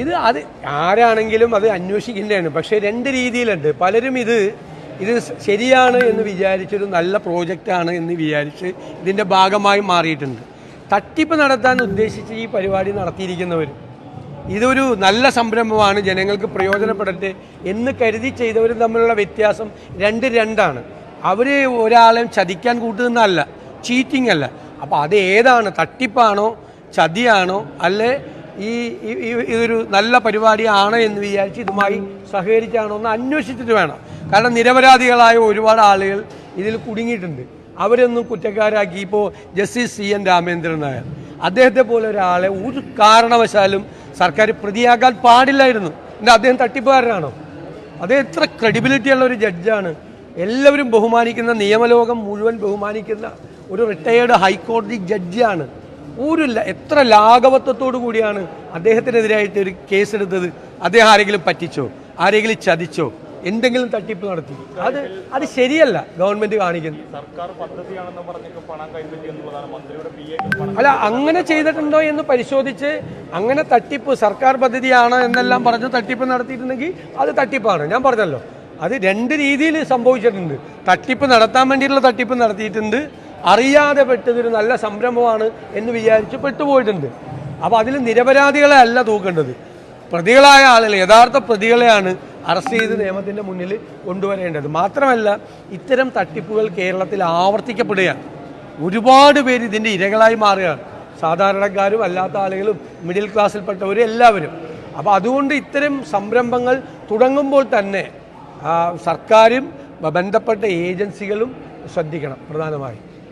ഇത് അത് ആരാണെങ്കിലും അത് അന്വേഷിക്കേണ്ടതാണ്. പക്ഷെ രണ്ട് രീതിയിലുണ്ട്. പലരും ഇത് ഇത് ശരിയാണ് എന്ന് വിചാരിച്ചൊരു നല്ല പ്രോജക്റ്റാണ് എന്ന് വിചാരിച്ച് ഇതിന്റെ ഭാഗമായി മാറിയിട്ടുണ്ട്. തട്ടിപ്പ് നടത്താൻ ഉദ്ദേശിച്ച് ഈ പരിപാടി നടത്തിയിരിക്കുന്നവർ ഇതൊരു നല്ല സംരംഭമാണ്. ജനങ്ങൾക്ക് പ്രയോജനപ്പെടട്ടെ എന്ന് കരുതി ചെയ്തവരും തമ്മിലുള്ള വ്യത്യാസം രണ്ട് രണ്ടാണ്. അവർ ഒരാളെയും ചതിക്കാൻ കൂട്ടുന്നതല്ല ചീറ്റിംഗ് അല്ല. അപ്പോൾ അത് ഏതാണ്? തട്ടിപ്പാണോ? ചതിയാണോ? അല്ലെ ഈ ഇതൊരു നല്ല പരിപാടിയാണ് എന്ന് വിചാരിച്ച് ഇതുമായി സഹകരിച്ചാണോ എന്ന് അന്വേഷിച്ചിട്ട് വേണം. കാരണം നിരപരാധികളായ ഒരുപാട് ആളുകൾ ഇതിൽ കുടുങ്ങിയിട്ടുണ്ട്. അവരൊന്നും കുറ്റക്കാരാക്കി ഇപ്പോൾ justice C N Ramendran Nair. അദ്ദേഹത്തെ പോലെ ഒരാളെ ഒരു കാരണവശാലും സർക്കാർ പ്രതിയാക്കാൻ പാടില്ലായിരുന്നു. എന്താ അദ്ദേഹം തട്ടിപ്പുകാരനാണോ? അദ്ദേഹം എത്ര ക്രെഡിബിലിറ്റി ഉള്ള ഒരു ജഡ്ജാണ്. എല്ലാവരും ബഹുമാനിക്കുന്ന നിയമലോകം മുഴുവൻ ബഹുമാനിക്കുന്ന ഒരു റിട്ടയേർഡ് ഹൈക്കോടതി ജഡ്ജിയാണ് ഒരു എത്ര ലാഘവത്വത്തോടു കൂടിയാണ് അദ്ദേഹത്തിനെതിരായിട്ട് ഒരു കേസെടുത്തത്? അദ്ദേഹം ആരെങ്കിലും പറ്റിച്ചോ? ആരെങ്കിലും ചതിച്ചോ? എന്തെങ്കിലും തട്ടിപ്പ് നടത്തി? അത് അത് ശരിയല്ല. ഗവൺമെന്റ് കാണിക്കുന്നത് അല്ല അങ്ങനെ ചെയ്തിട്ടുണ്ടോ എന്ന് പരിശോധിച്ച് അങ്ങനെ തട്ടിപ്പ് സർക്കാർ പദ്ധതിയാണ് എന്നെല്ലാം പറഞ്ഞ് തട്ടിപ്പ് നടത്തിയിട്ടുണ്ടെങ്കിൽ അത് തട്ടിപ്പാണ്. ഞാൻ പറഞ്ഞല്ലോ. അത് രണ്ട് രീതിയിൽ സംഭവിച്ചിട്ടുണ്ട്. തട്ടിപ്പ് നടത്താൻ വേണ്ടിയിട്ടുള്ള തട്ടിപ്പ് നടത്തിയിട്ടുണ്ട്. അറിയാതെ പെട്ടതൊരു നല്ല സംരംഭമാണ് എന്ന് വിചാരിച്ച് പെട്ടുപോയിട്ടുണ്ട്. അപ്പോൾ അതിൽ നിരപരാധികളെ അല്ല തൂക്കേണ്ടത്. പ്രതികളായ ആളുകൾ യഥാർത്ഥ പ്രതികളെയാണ് അറസ്റ്റ് ചെയ്ത് നിയമത്തിന്റെ മുന്നിൽ കൊണ്ടുവരേണ്ടത്. മാത്രമല്ല ഇത്തരം തട്ടിപ്പുകൾ കേരളത്തിൽ ആവർത്തിക്കപ്പെടുകയാണ്. ഒരുപാട് പേര് ഇതിന്റെ ഇരകളായി മാറുകയാണ്. സാധാരണക്കാരും അല്ലാത്ത ആളുകളും മിഡിൽ ക്ലാസ്സിൽപ്പെട്ടവരും എല്ലാവരും. അപ്പോൾ അതുകൊണ്ട് ഇത്തരം സംരംഭങ്ങൾ തുടങ്ങുമ്പോൾ തന്നെ സർക്കാരും ബന്ധപ്പെട്ട ഏജൻസികളും ശ്രദ്ധിക്കണം പ്രധാനമായും.